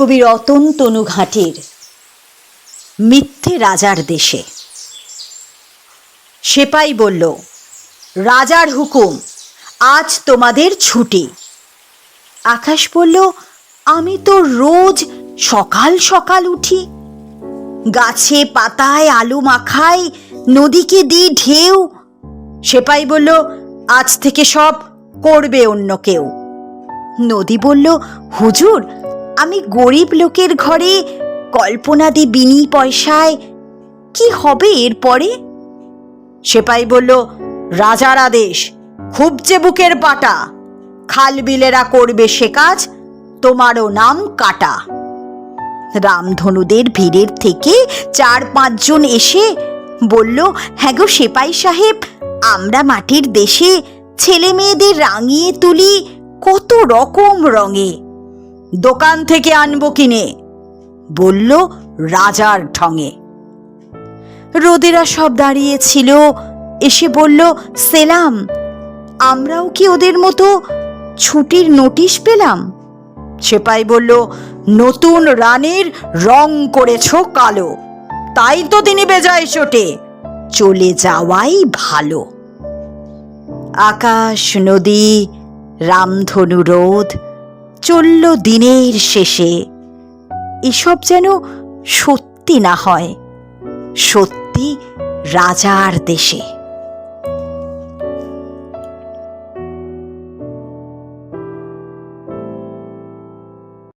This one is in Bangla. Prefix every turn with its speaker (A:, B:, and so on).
A: কবি রতন তনু ঘাটের মিথ্যে রাজার দেশে। সেপাই বলল, রাজার হুকুম, আজ তোমাদের ছুটি। আকাশ বলল, আমি তো রোজ সকাল সকাল উঠি। গাছে পাতায় আলু মাখাই, নদীকে দিই ঢেউ। সেপাই বলল, আজ থেকে সব করবে অন্য কেউ। নদী বলল, হুজুর আমি গরিব লোকের ঘরে কল্পনা দি বিনি পয়সায় কি হবে এরপরে সেপাই বলল, রাজার আদেশ খুবচে বুকের পাটা খাল বিলেরা করবে সে কাজ, তোমারও নাম কাটা। রামধনুদের ভিড়ের থেকে চার পাঁচজন এসে বলল হ্যাঁ গো সেপাই সাহেব, আমরা মাটির দেশে ছেলে মেয়েদের রাঙিয়ে তুলি কত রকম রঙে। দোকান থেকে আনব কিনে, বলল রাজার ঠঙে। রোদেরা সব দাঁড়িয়েছিল, এসে বলল, সেলাম, আমরাও কি ওদের মতো ছুটির নোটিশ পেলাম? সেপাই বলল, নতুন রানীর রং করেছ কালো, তাই তো তিনি বেজায় চোটে চলে যাওয়াই ভালো। আকাশ, নদী, রামধনু রোদ চলল দিনের শেষে। এসব যেন সত্যি না হয় সত্যি রাজার দেশে।